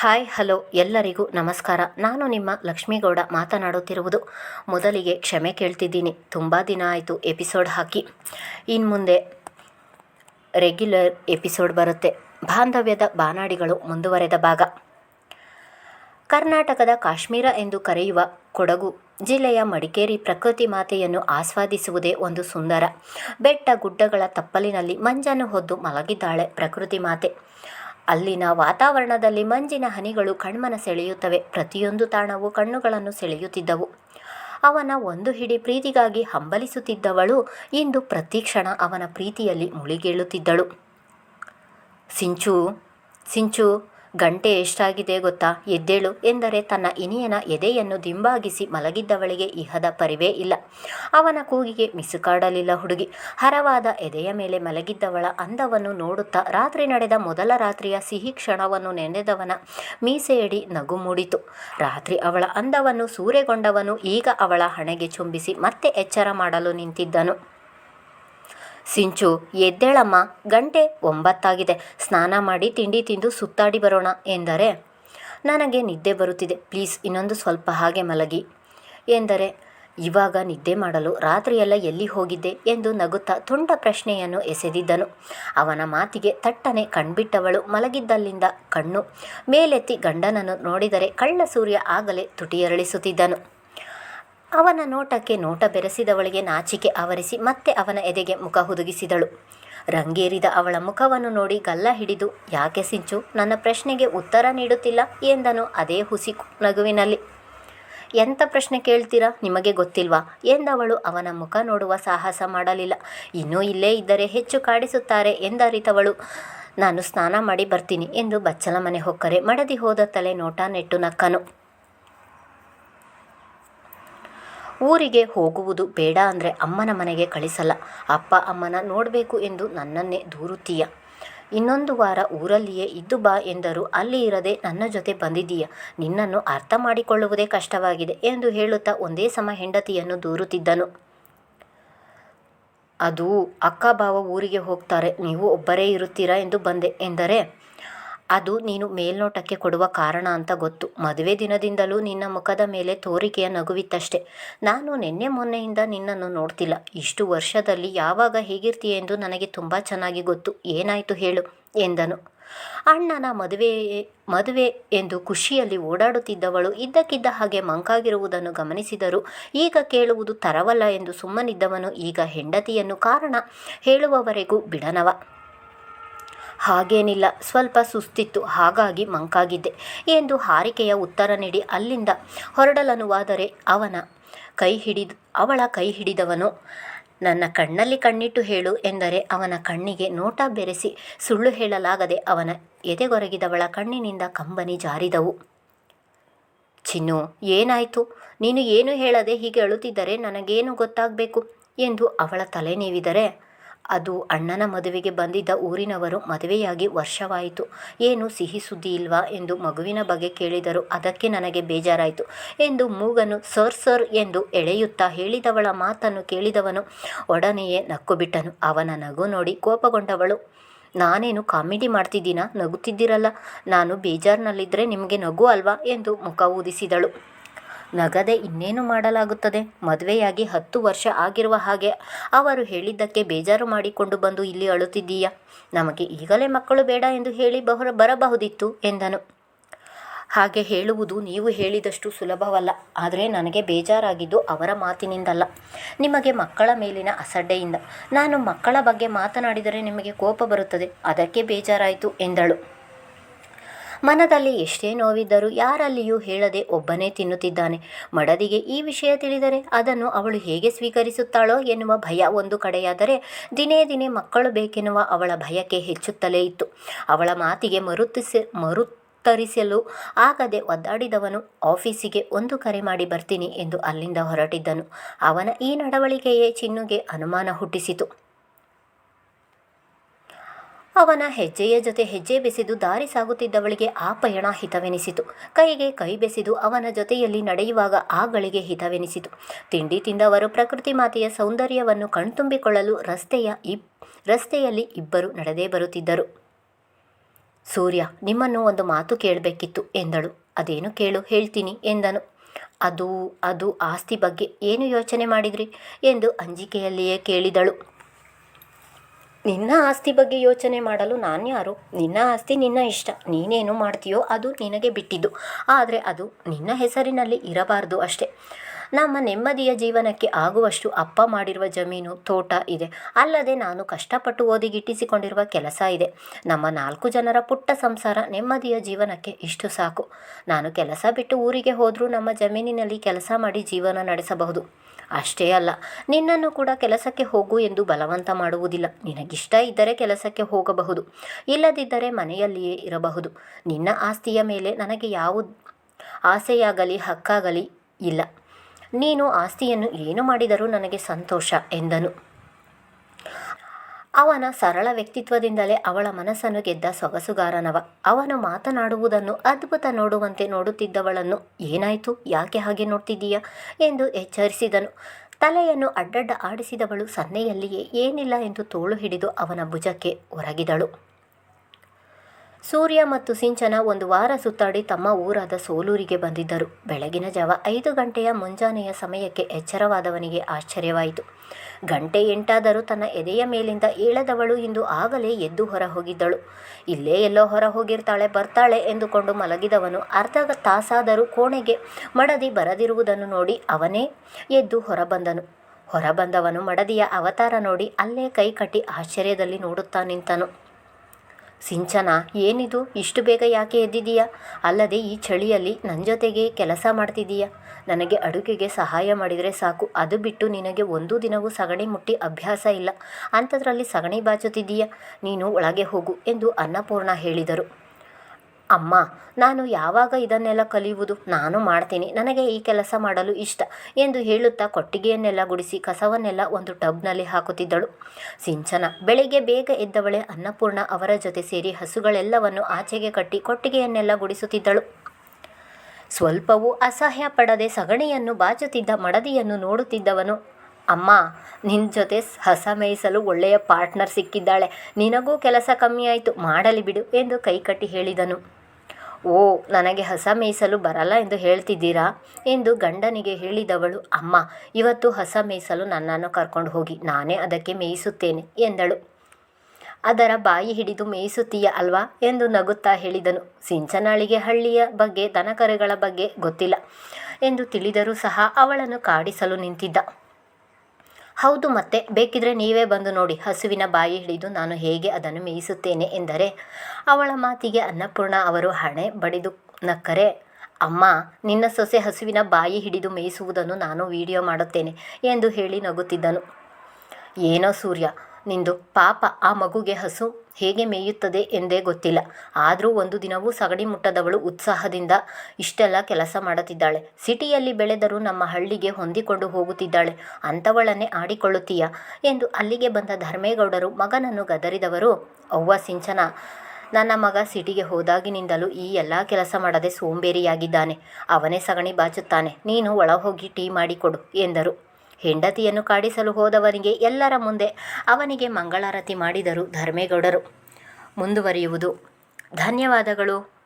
Hi, hello, ಎಲ್ಲರಿಗೂ ನಮಸ್ಕಾರ. ನಾನು ನಿಮ್ಮ ಲಕ್ಷ್ಮೀಗೌಡ ಮಾತನಾಡುತ್ತಿರುವುದು. ಮೊದಲಿಗೆ ಕ್ಷಮೆ ಕೇಳ್ತಿದ್ದೀನಿ. ತುಂಬ ದಿನ ಆಯಿತು ಎಪಿಸೋಡ್ ಹಾಕಿ. ಇನ್ನು ಮುಂದೆ ರೆಗ್ಯುಲರ್ ಎಪಿಸೋಡ್ ಬರುತ್ತೆ. ಬಾಂಧವ್ಯದ ಬಾನಾಡಿಗಳು ಮುಂದುವರೆದ ಭಾಗ. ಕರ್ನಾಟಕದ ಕಾಶ್ಮೀರ ಎಂದು ಕರೆಯುವ ಕೊಡಗು ಜಿಲ್ಲೆಯ ಮಡಿಕೇರಿ ಪ್ರಕೃತಿ ಮಾತೆಯನ್ನು ಆಸ್ವಾದಿಸುವುದೇ ಒಂದು ಸುಂದರ. ಬೆಟ್ಟ ಗುಡ್ಡಗಳ ತಪ್ಪಲಿನಲ್ಲಿ ಮಂಜನ್ನು ಹೊದ್ದು ಮಲಗಿದ್ದಾಳೆ ಪ್ರಕೃತಿ ಮಾತೆ. ಅಲ್ಲಿನ ವಾತಾವರಣದಲ್ಲಿ ಮಂಜಿನ ಹನಿಗಳು ಕಣ್ಮನ ಸೆಳೆಯುತ್ತವೆ ಪ್ರತಿಯೊಂದು ತಾಣವು ಕಣ್ಣುಗಳನ್ನು ಸೆಳೆಯುತ್ತಿದ್ದವು. ಅವನ ಒಂದು ಹಿಡಿ ಪ್ರೀತಿಗಾಗಿ ಹಂಬಲಿಸುತ್ತಿದ್ದವಳು ಇಂದು ಪ್ರತಿಕ್ಷಣ ಅವನ ಪ್ರೀತಿಯಲ್ಲಿ ಮುಳುಗೇಳುತ್ತಿದ್ದಳು. ಸಿಂಚು ಸಿಂಚು ಗಂಟೆ ಎಷ್ಟಾಗಿದೆ ಗೊತ್ತಾ? ಎದ್ದೇಳು ಎಂದರೆ ತನ್ನ ಇನಿಯನ ಎದೆಯನ್ನು ದಿಂಬಾಗಿಸಿ ಮಲಗಿದ್ದವಳಿಗೆ ಇಹದ ಪರಿವೇ ಇಲ್ಲ. ಅವನ ಕೂಗಿಗೆ ಮಿಸುಕಾಡಲಿಲ್ಲ ಹುಡುಗಿ. ಹರವಾದ ಎದೆಯ ಮೇಲೆ ಮಲಗಿದ್ದವಳ ಅಂದವನ್ನು ನೋಡುತ್ತಾ ರಾತ್ರಿ ನಡೆದ ಮೊದಲ ರಾತ್ರಿಯ ಸಿಹಿ ಕ್ಷಣವನ್ನು ನೆನೆದವನ ಮೀಸೆಯಡಿ ನಗು ಮೂಡಿತು. ರಾತ್ರಿ ಅವಳ ಅಂದವನ್ನು ಸೂರೆಗೊಂಡವನು ಈಗ ಅವಳ ಹಣೆಗೆ ಚುಂಬಿಸಿ ಮತ್ತೆ ಎಚ್ಚರ ಮಾಡಲು ನಿಂತಿದ್ದನು. ಸಿಂಚು, ಎದ್ದೇಳಮ್ಮ, ಗಂಟೆ ಒಂಬತ್ತಾಗಿದೆ. ಸ್ನಾನ ಮಾಡಿ ತಿಂಡಿ ತಿಂದು ಸುತ್ತಾಡಿ ಬರೋಣ ಎಂದರೆ, ನನಗೆ ನಿದ್ದೆ ಬರುತ್ತಿದೆ. ಪ್ಲೀಸ್, ಇನ್ನೊಂದು ಸ್ವಲ್ಪ ಹಾಗೆ ಮಲಗಿ ಎಂದರೆ, ಇವಾಗ ನಿದ್ದೆ ಮಾಡಲು ರಾತ್ರಿಯೆಲ್ಲ ಎಲ್ಲಿ ಹೋಗಿದ್ದೆ ಎಂದು ನಗುತ್ತಾ ತುಂಡ ಪ್ರಶ್ನೆಯನ್ನು ಎಸೆದಿದ್ದನು. ಅವನ ಮಾತಿಗೆ ತಟ್ಟನೆ ಕಣ್ಬಿಟ್ಟವಳು ಮಲಗಿದ್ದಲ್ಲಿಂದ ಕಣ್ಣು ಮೇಲೆತ್ತಿ ಗಂಡನನ್ನು ನೋಡಿದರೆ ಕಳ್ಳ ಸೂರ್ಯ ಆಗಲೇ ತುಟಿಯರಳಿಸುತ್ತಿದ್ದನು. ಅವನ ನೋಟಕ್ಕೆ ನೋಟ ಬೆರೆಸಿದವಳಿಗೆ ನಾಚಿಕೆ ಆವರಿಸಿ ಮತ್ತೆ ಅವನ ಎದೆಗೆ ಮುಖ ಹುದುಗಿಸಿದಳು. ರಂಗೇರಿದ ಅವಳ ಮುಖವನ್ನು ನೋಡಿ ಗಲ್ಲ ಹಿಡಿದು, ಯಾಕೆ ಸಿಂಚು, ನನ್ನ ಪ್ರಶ್ನೆಗೆ ಉತ್ತರ ನೀಡುತ್ತಿಲ್ಲ? ಎಂದನು ಅದೇ ಹುಸಿ ನಗುವಿನಲ್ಲಿ. ಎಂಥ ಪ್ರಶ್ನೆ ಕೇಳ್ತೀರಾ? ನಿಮಗೆ ಗೊತ್ತಿಲ್ವಾ? ಎಂದವಳು ಅವನ ಮುಖ ನೋಡುವ ಸಾಹಸ ಮಾಡಲಿಲ್ಲ. ಇನ್ನೂ ಇಲ್ಲೇ ಇದ್ದರೆ ಹೆಚ್ಚು ಕಾಡಿಸುತ್ತಾರೆ ಎಂದರಿತವಳು. ನಾನು ಸ್ನಾನ ಮಾಡಿ ಬರ್ತೀನಿ ಎಂದು ಬಚ್ಚಲ ಮನೆ ಹೊಕ್ಕರೆ ಮಡದಿ ಹೋದ ತಲೆ ನೋಟ ನೆಟ್ಟು ನಕ್ಕನು. ಊರಿಗೆ ಹೋಗುವುದು ಬೇಡ ಅಂದರೆ ಅಮ್ಮನ ಮನೆಗೆ ಕಳಿಸಲ್ಲ. ಅಪ್ಪ, ಅಮ್ಮನ ನೋಡಬೇಕು ಎಂದು ನನ್ನನ್ನೇ ದೂರುತ್ತೀಯ. ಇನ್ನೊಂದು ವಾರ ಊರಲ್ಲಿಯೇ ಇದ್ದು ಬಾ ಎಂದರು ಅಲ್ಲಿ ಇರದೆ ನನ್ನ ಜೊತೆ ಬಂದಿದ್ದೀಯ. ನಿನ್ನನ್ನು ಅರ್ಥ ಮಾಡಿಕೊಳ್ಳುವುದೇ ಕಷ್ಟವಾಗಿದೆ ಎಂದು ಹೇಳುತ್ತಾ ಒಂದೇ ಸಮ ಹೆಂಡತಿಯನ್ನು ದೂರುತ್ತಿದ್ದನು. ಅದು ಅಕ್ಕ, ಬಾವ ಊರಿಗೆ ಹೋಗ್ತಾರೆ. ನೀವು ಒಬ್ಬರೇ ಇರುತ್ತೀರಾ ಎಂದು ಬಂದೆ ಎಂದರೆ ಅದು ನೀನು ಮೇಲ್ನೋಟಕ್ಕೆ ಕೊಡುವ ಕಾರಣ ಅಂತ ಗೊತ್ತು. ಮದುವೆ ದಿನದಿಂದಲೂ ನಿನ್ನ ಮುಖದ ಮೇಲೆ ತೋರಿಕೆಯ ನಗುವಿತ್ತಷ್ಟೆ. ನಾನು ನಿನ್ನೆ ಮೊನ್ನೆಯಿಂದ ನಿನ್ನನ್ನು ನೋಡ್ತಿಲ್ಲ. ಇಷ್ಟು ವರ್ಷದಲ್ಲಿ ಯಾವಾಗ ಹೇಗಿರ್ತೀಯ ಎಂದು ನನಗೆ ತುಂಬ ಚೆನ್ನಾಗಿ ಗೊತ್ತು. ಏನಾಯಿತು ಹೇಳು, ಎಂದನು. ಅಣ್ಣನ ಮದುವೆ ಮದುವೆ ಎಂದು ಖುಷಿಯಲ್ಲಿ ಓಡಾಡುತ್ತಿದ್ದವಳು ಇದ್ದಕ್ಕಿದ್ದ ಹಾಗೆ ಮಂಕಾಗಿರುವುದನ್ನು ಗಮನಿಸಿದರು ಈಗ ಕೇಳುವುದು ತರವಲ್ಲ ಎಂದು ಸುಮ್ಮನಿದ್ದವನು ಈಗ ಹೆಂಡತಿಯನ್ನು ಕಾರಣ ಹೇಳುವವರೆಗೂ ಬಿಡನವ. ಹಾಗೇನಿಲ್ಲ. ಸ್ವಲ್ಪ ಸುಸ್ತಿತ್ತು. ಹಾಗಾಗಿ ಮಂಕಾಗಿದ್ದೆ. ಎಂದು ಹಾರಿಕೆಯ ಉತ್ತರ ನೀಡಿ ಅಲ್ಲಿಂದ ಹೊರಡಲನುವಾದರೆ ಅವನ ಕೈ ಹಿಡಿದು, ಅವಳ ಕೈ ಹಿಡಿದವನು, ನನ್ನ ಕಣ್ಣಲ್ಲಿ ಕಣ್ಣಿಟ್ಟು ಹೇಳು ಎಂದರೆ ಅವನ ಕಣ್ಣಿಗೆ ನೋಟ ಬೆರೆಸಿ ಸುಳ್ಳು ಹೇಳಲಾಗದೆ ಅವನ ಎದೆಗೊರಗಿದವಳ ಕಣ್ಣಿನಿಂದ ಕಂಬನಿ ಜಾರಿದವು. ಚಿನ್ನು, ಏನಾಯಿತು? ನೀನು ಏನು ಹೇಳದೆ ಹೀಗೆ ಅಳುತ್ತಿದ್ದರೆ ನನಗೇನು ಗೊತ್ತಾಗಬೇಕು? ಎಂದು ಅವಳ ತಲೆ ನೀವಿದರೆ ಅದು ಅಣ್ಣನ ಮದುವೆಗೆ ಬಂದಿದ್ದ ಊರಿನವರು ಮದುವೆಯಾಗಿ ವರ್ಷವಾಯಿತು. ಏನು ಸಿಹಿ ಸುದ್ದಿ ಇಲ್ವಾ ಎಂದು ಮಗುವಿನ ಬಗ್ಗೆ ಕೇಳಿದರು. ಅದಕ್ಕೆ ನನಗೆ ಬೇಜಾರಾಯಿತು ಎಂದು ಮೂಗನು ಸರ್ ಸರ್ ಎಂದು ಎಳೆಯುತ್ತಾ ಹೇಳಿದವಳ ಮಾತನ್ನು ಕೇಳಿದವನು ಒಡನೆಯೇ ನಕ್ಕು ಬಿಟ್ಟನು. ಅವನ ನಗು ನೋಡಿ ಕೋಪಗೊಂಡವಳು, ನಾನೇನು ಕಾಮಿಡಿ ಮಾಡ್ತಿದ್ದೀನಾ? ನಗುತ್ತಿದ್ದಿರಲ್ಲ. ನಾನು ಬೇಜಾರಿನಲ್ಲಿದ್ದರೆ ನಿಮಗೆ ನಗು ಅಲ್ವಾ? ಎಂದು ಮುಖ ಊದಿಸಿದಳು. ನಗದೆ ಇನ್ನೇನು ಮಾಡಲಾಗುತ್ತದೆ? ಮದುವೆಯಾಗಿ ಹತ್ತು ವರ್ಷ ಆಗಿರುವ ಹಾಗೆ ಅವರು ಹೇಳಿದ್ದಕ್ಕೆ ಬೇಜಾರು ಮಾಡಿಕೊಂಡು ಬಂದು ಇಲ್ಲಿ ಅಳುತ್ತಿದ್ದೀಯಾ? ನಮಗೆ ಈಗಲೇ ಮಕ್ಕಳು ಬೇಡ ಎಂದು ಹೇಳಿ ಬಹುರ ಬರಬಹುದಿತ್ತು ಎಂದನು. ಹಾಗೆ ಹೇಳುವುದು ನೀವು ಹೇಳಿದಷ್ಟು ಸುಲಭವಲ್ಲ. ಆದರೆ ನನಗೆ ಬೇಜಾರಾಗಿದ್ದು ಅವರ ಮಾತಿನಿಂದಲ್ಲ. ನಿಮಗೆ ಮಕ್ಕಳ ಮೇಲಿನ ಅಸಡ್ಡೆಯಿಂದ. ನಾನು ಮಕ್ಕಳ ಬಗ್ಗೆ ಮಾತನಾಡಿದರೆ ನಿಮಗೆ ಕೋಪ ಬರುತ್ತದೆ. ಅದಕ್ಕೆ ಬೇಜಾರಾಯಿತು ಎಂದಳು. ಮನದಲ್ಲಿ ಎಷ್ಟೇ ನೋವಿದ್ದರೂ ಯಾರಲ್ಲಿಯೂ ಹೇಳದೆ ಒಬ್ಬನೇ ತಿನ್ನುತ್ತಿದ್ದಾನೆ. ಮಡದಿಗೆ ಈ ವಿಷಯ ತಿಳಿದರೆ ಅದನ್ನು ಅವಳು ಹೇಗೆ ಸ್ವೀಕರಿಸುತ್ತಾಳೋ ಎನ್ನುವ ಭಯ ಒಂದು ಕಡೆಯಾದರೆ ದಿನೇ ದಿನೇ ಮಕ್ಕಳು ಬೇಕೆನ್ನುವ ಅವಳ ಭಯಕ್ಕೆ ಹೆಚ್ಚುತ್ತಲೇ ಇತ್ತು. ಅವಳ ಮಾತಿಗೆ ಮರುತಿಸಿ ಮರು ತರಿಸಲು ಆಗದೆ ಒದ್ದಾಡಿದವನು, ಆಫೀಸಿಗೆ ಒಂದು ಕರೆ ಮಾಡಿ ಬರ್ತೀನಿ ಎಂದು ಅಲ್ಲಿಂದ ಹೊರಟಿದ್ದನು. ಅವನ ಈ ನಡವಳಿಕೆಯೇ ಚಿನ್ನುಗೆ ಅನುಮಾನ ಹುಟ್ಟಿಸಿತು. ಅವನ ಹೆಜ್ಜೆಯ ಜೊತೆ ಹೆಜ್ಜೆ ಬೆಸೆದು ದಾರಿ ಸಾಗುತ್ತಿದ್ದವಳಿಗೆ ಆ ಪಯಣ ಹಿತವೆನಿಸಿತು. ಕೈಗೆ ಕೈ ಬೆಸೆದು ಅವನ ಜೊತೆಯಲ್ಲಿ ನಡೆಯುವಾಗ ಆ ಗಳಿಗೆ ಹಿತವೆನಿಸಿತು. ತಿಂಡಿ ತಿಂದವರು ಪ್ರಕೃತಿ ಮಾತೆಯ ಸೌಂದರ್ಯವನ್ನು ಕಣ್ತುಂಬಿಕೊಳ್ಳಲು ರಸ್ತೆಯ ಇಬ್, ರಸ್ತೆಯಲ್ಲಿ ಇಬ್ಬರು ನಡೆದೇ ಬರುತ್ತಿದ್ದರು. ಸೂರ್ಯ, ನಿಮ್ಮನ್ನು ಒಂದು ಮಾತು ಕೇಳಬೇಕಿತ್ತು ಎಂದಳು. ಅದೇನು ಕೇಳು, ಹೇಳ್ತೀನಿ ಎಂದನು. ಅದು ಅದು ಆಸ್ತಿ ಬಗ್ಗೆ ಏನು ಯೋಚನೆ ಮಾಡಿದ್ರಿ? ಎಂದು ಅಂಜಿಕೆಯಲ್ಲಿಯೇ ಕೇಳಿದಳು. ನಿನ್ನ ಆಸ್ತಿ ಬಗ್ಗೆ ಯೋಚನೆ ಮಾಡಲು ನಾನು ಯಾರು? ನಿನ್ನ ಆಸ್ತಿ ನಿನ್ನ ಇಷ್ಟ. ನೀನೇನು ಮಾಡ್ತೀಯೋ ಅದು ನಿನಗೆ ಬಿಟ್ಟಿದ್ದು. ಆದರೆ ಅದು ನಿನ್ನ ಹೆಸರಿನಲ್ಲಿ ಇರಬಾರ್ದು ಅಷ್ಟೇ. ನಮ್ಮ ನೆಮ್ಮದಿಯ ಜೀವನಕ್ಕೆ ಆಗುವಷ್ಟು ಅಪ್ಪ ಮಾಡಿರುವ ಜಮೀನು, ತೋಟ ಇದೆ. ಅಲ್ಲದೆ ನಾನು ಕಷ್ಟಪಟ್ಟು ಓದಿಗಿಟ್ಟಿಸಿಕೊಂಡಿರುವ ಕೆಲಸ ಇದೆ. ನಮ್ಮ ನಾಲ್ಕು ಜನರ ಪುಟ್ಟ ಸಂಸಾರ ನೆಮ್ಮದಿಯ ಜೀವನಕ್ಕೆ ಇಷ್ಟು ಸಾಕು. ನಾನು ಕೆಲಸ ಬಿಟ್ಟು ಊರಿಗೆ ಹೋದರೂ ನಮ್ಮ ಜಮೀನಿನಲ್ಲಿ ಕೆಲಸ ಮಾಡಿ ಜೀವನ ನಡೆಸಬಹುದು. ಅಷ್ಟೇ ಅಲ್ಲ, ನಿನ್ನನ್ನು ಕೂಡ ಕೆಲಸಕ್ಕೆ ಹೋಗು ಎಂದು ಬಲವಂತ ಮಾಡುವುದಿಲ್ಲ. ನಿನಗಿಷ್ಟ ಇದ್ದರೆ ಕೆಲಸಕ್ಕೆ ಹೋಗಬಹುದು, ಇಲ್ಲದಿದ್ದರೆ ಮನೆಯಲ್ಲಿಯೇ ಇರಬಹುದು. ನಿನ್ನ ಆಸ್ತಿಯ ಮೇಲೆ ನನಗೆ ಯಾವ, ಆಸೆಯಾಗಲಿ, ಹಕ್ಕಾಗಲಿ ಇಲ್ಲ. ನೀನು ಆಸ್ತಿಯನ್ನು ಏನು ಮಾಡಿದರೂ ನನಗೆ ಸಂತೋಷ ಎಂದನು. ಅವನ ಸರಳ ವ್ಯಕ್ತಿತ್ವದಿಂದಲೇ ಅವಳ ಮನಸ್ಸನ್ನು ಗೆದ್ದ ಸೊಗಸುಗಾರನವ. ಅವನು ಮಾತನಾಡುವುದನ್ನು ಅದ್ಭುತ ನೋಡುವಂತೆ ನೋಡುತ್ತಿದ್ದವಳನ್ನು, ಏನಾಯಿತು? ಯಾಕೆ ಹಾಗೆ ನೋಡ್ತಿದ್ದೀಯ? ಎಂದು ಎಚ್ಚರಿಸಿದನು. ತಲೆಯನ್ನು ಅಡ್ಡಡ್ಡ ಆಡಿಸಿದವಳು ಸನ್ನೆಯಲ್ಲಿಯೇ, ಏನಿಲ್ಲ ಎಂದು ತೋಳು ಹಿಡಿದು ಅವನ ಭುಜಕ್ಕೆ ಒರಗಿದಳು. ಸೂರ್ಯ ಮತ್ತು ಸಿಂಚನ ಒಂದು ವಾರ ಸುತ್ತಾಡಿ ತಮ್ಮ ಊರಾದ ಸೋಲೂರಿಗೆ ಬಂದಿದ್ದರು. ಬೆಳಗಿನ ಜಾವ ಐದು ಗಂಟೆಯ ಮುಂಜಾನೆಯ ಸಮಯಕ್ಕೆ ಎಚ್ಚರವಾದವನಿಗೆ ಆಶ್ಚರ್ಯವಾಯಿತು. ಗಂಟೆ ಎಂಟಾದರೂ ತನ್ನ ಎದೆಯ ಮೇಲಿಂದ ಏಳದವಳು ಇಂದು ಆಗಲೇ ಎದ್ದು ಹೊರ ಹೋಗಿದ್ದಳು ಇಲ್ಲೇ ಎಲ್ಲೋ ಹೊರ ಹೋಗಿರ್ತಾಳೆ ಬರ್ತಾಳೆ ಎಂದುಕೊಂಡು ಮಲಗಿದವನು ಅರ್ಧ ತಾಸಾದರೂ ಕೋಣೆಗೆ ಮಡದಿ ಬರದಿರುವುದನ್ನು ನೋಡಿ ಅವನೇ ಎದ್ದು ಹೊರಬಂದನು. ಹೊರಬಂದವನು ಮಡದಿಯ ಅವತಾರ ನೋಡಿ ಅಲ್ಲೇ ಕೈ ಕಟ್ಟಿ ಆಶ್ಚರ್ಯದಲ್ಲಿ ನೋಡುತ್ತಾ ನಿಂತನು. ಸಿಂಚನ, ಏನಿದು? ಇಷ್ಟು ಬೇಗ ಯಾಕೆ ಎದ್ದಿದೀಯಾ ಅಲ್ಲದೆ ಈ ಚಳಿಯಲ್ಲಿ ನನ್ನ ಜೊತೆಗೆ ಕೆಲಸ ಮಾಡ್ತಿದ್ದೀಯಾ? ನನಗೆ ಅಡುಗೆಗೆ ಸಹಾಯ ಮಾಡಿದರೆ ಸಾಕು. ಅದು ಬಿಟ್ಟು ನಿನಗೆ ಒಂದು ದಿನವೂ ಸಗಣಿ ಮುಟ್ಟಿ ಅಭ್ಯಾಸ ಇಲ್ಲ. ಅಂಥದ್ರಲ್ಲಿ ಸಗಣಿ ಬಾಚುತ್ತಿದ್ದೀಯಾ? ನೀನು ಒಳಗೆ ಹೋಗು ಎಂದು ಅನ್ನಪೂರ್ಣ ಹೇಳಿದರು. ಅಮ್ಮ, ನಾನು ಯಾವಾಗ ಇದನ್ನೆಲ್ಲ ಕಲಿಯುವುದು? ನಾನು ಮಾಡ್ತೀನಿ. ನನಗೆ ಈ ಕೆಲಸ ಮಾಡಲು ಇಷ್ಟ ಎಂದು ಹೇಳುತ್ತಾ ಕೊಟ್ಟಿಗೆಯನ್ನೆಲ್ಲ ಗುಡಿಸಿ ಕಸವನ್ನೆಲ್ಲ ಒಂದು ಟಬ್ನಲ್ಲಿ ಹಾಕುತ್ತಿದ್ದಳು. ಸಿಂಚನ, ಬೆಳಿಗ್ಗೆ ಬೇಗ ಎದ್ದವಳೆ ಅನ್ನಪೂರ್ಣ ಅವರ ಜೊತೆ ಸೇರಿ ಹಸುಗಳೆಲ್ಲವನ್ನು ಆಚೆಗೆ ಕಟ್ಟಿ ಕೊಟ್ಟಿಗೆಯನ್ನೆಲ್ಲ ಗುಡಿಸುತ್ತಿದ್ದಳು. ಸ್ವಲ್ಪವೂ ಅಸಹ್ಯ ಪಡದೆ ಸಗಣಿಯನ್ನು ಬಾಚುತ್ತಿದ್ದ ಮಡದಿಯನ್ನು ನೋಡುತ್ತಿದ್ದವನು, ಅಮ್ಮ ನಿನ್ನ ಜೊತೆ ಹಸ ಮೇಯಿಸಲು ಒಳ್ಳೆಯ ಪಾರ್ಟ್ನರ್ ಸಿಕ್ಕಿದ್ದಾಳೆ. ನಿನಗೂ ಕೆಲಸ ಕಮ್ಮಿಯಾಯಿತು ಮಾಡಲಿ ಬಿಡು ಎಂದು ಕೈಕಟ್ಟಿ ಹೇಳಿದನು. ಓ, ನನಗೆ ಹಸ ಮೇಯಿಸಲು ಬರಲ್ಲ ಎಂದು ಹೇಳ್ತಿದ್ದೀರಾ? ಎಂದು ಗಂಡನಿಗೆ ಹೇಳಿದವಳು, ಅಮ್ಮ, ಇವತ್ತು ಹಸ ಮೇಯಿಸಲು ನನ್ನನ್ನು ಕರ್ಕೊಂಡು ಹೋಗಿ, ನಾನೇ ಅದಕ್ಕೆ ಮೇಯಿಸುತ್ತೇನೆ, ಎಂದಳು. ಅದರ ಬಾಯಿ ಹಿಡಿದು ಮೇಯಿಸುತ್ತೀಯ ಅಲ್ವಾ? ಎಂದು ನಗುತ್ತಾ ಹೇಳಿದನು. ಸಿಂಚನಾಳಿಗೆ ಹಳ್ಳಿಯ ಬಗ್ಗೆ, ದನಕರುಗಳ ಬಗ್ಗೆ ಗೊತ್ತಿಲ್ಲ ಎಂದು ತಿಳಿದರೂ ಸಹ ಅವಳನ್ನು ಕಾಡಿಸಲು ನಿಂತಿದ್ದ. ಹೌದು ಮತ್ತೆ, ಬೇಕಿದ್ರೆ ನೀವೇ ಬಂದು ನೋಡಿ, ಹಸುವಿನ ಬಾಯಿ ಹಿಡಿದು ನಾನು ಹೇಗೆ ಅದನ್ನು ಮೇಯಿಸುತ್ತೇನೆ ಎಂದರೆ, ಅವಳ ಮಾತಿಗೆ ಅನ್ನಪೂರ್ಣ ಅವರು ಹಣೆ ಬಡಿದು ನಕ್ಕರೆ, ಅಮ್ಮ, ನಿನ್ನ ಸೊಸೆ ಹಸುವಿನ ಬಾಯಿ ಹಿಡಿದು ಮೇಯಿಸುವುದನ್ನು ನಾನು ವಿಡಿಯೋ ಮಾಡುತ್ತೇನೆ ಎಂದು ಹೇಳಿ ನಗುತ್ತಿದ್ದನು. ಏನೋ ಸೂರ್ಯ ನಿಂದು ಪಾಪ ಆ ಮಗುಗೆ ಹಸು ಹೇಗೆ ಮೇಯುತ್ತದೆ ಎಂದೇ ಗೊತ್ತಿಲ್ಲ. ಆದರೂ ಒಂದು ದಿನವೂ ಸಗಣಿ ಮುಟ್ಟದವಳು ಉತ್ಸಾಹದಿಂದ ಇಷ್ಟೆಲ್ಲ ಕೆಲಸ ಮಾಡುತ್ತಿದ್ದಾಳೆ. ಸಿಟಿಯಲ್ಲಿ ಬೆಳೆದರೂ ನಮ್ಮ ಹಳ್ಳಿಗೆ ಹೊಂದಿಕೊಂಡು ಹೋಗುತ್ತಿದ್ದಾಳೆ. ಅಂಥವಳನ್ನೇ ಆಡಿಕೊಳ್ಳುತ್ತೀಯ ಎಂದು ಅಲ್ಲಿಗೆ ಬಂದ ಧರ್ಮೇಗೌಡರು ಮಗನನ್ನು ಗದರಿದವರು, ಅವ್ವ ಸಿಂಚನ, ನನ್ನ ಮಗ ಸಿಟಿಗೆ ಹೋದಾಗಿನಿಂದಲೂ ಈ ಎಲ್ಲ ಕೆಲಸ ಮಾಡದೆ ಸೋಂಬೇರಿಯಾಗಿದ್ದಾನೆ. ಅವನೇ ಸಗಣಿ ಬಾಚುತ್ತಾನೆ. ನೀನು ಒಳ ಹೋಗಿ ಟೀ ಮಾಡಿಕೊಡು ಎಂದರು. ಹೆಂಡತಿಯನ್ನು ಕಾಡಿಸಲು ಹೋದವನಿಗೆ ಎಲ್ಲರ ಮುಂದೆ ಅವನಿಗೆ ಮಂಗಳಾರತಿ ಮಾಡಿದರು ಧರ್ಮೇಗೌಡರು. ಮುಂದುವರಿಯುವುದು. ಧನ್ಯವಾದಗಳು.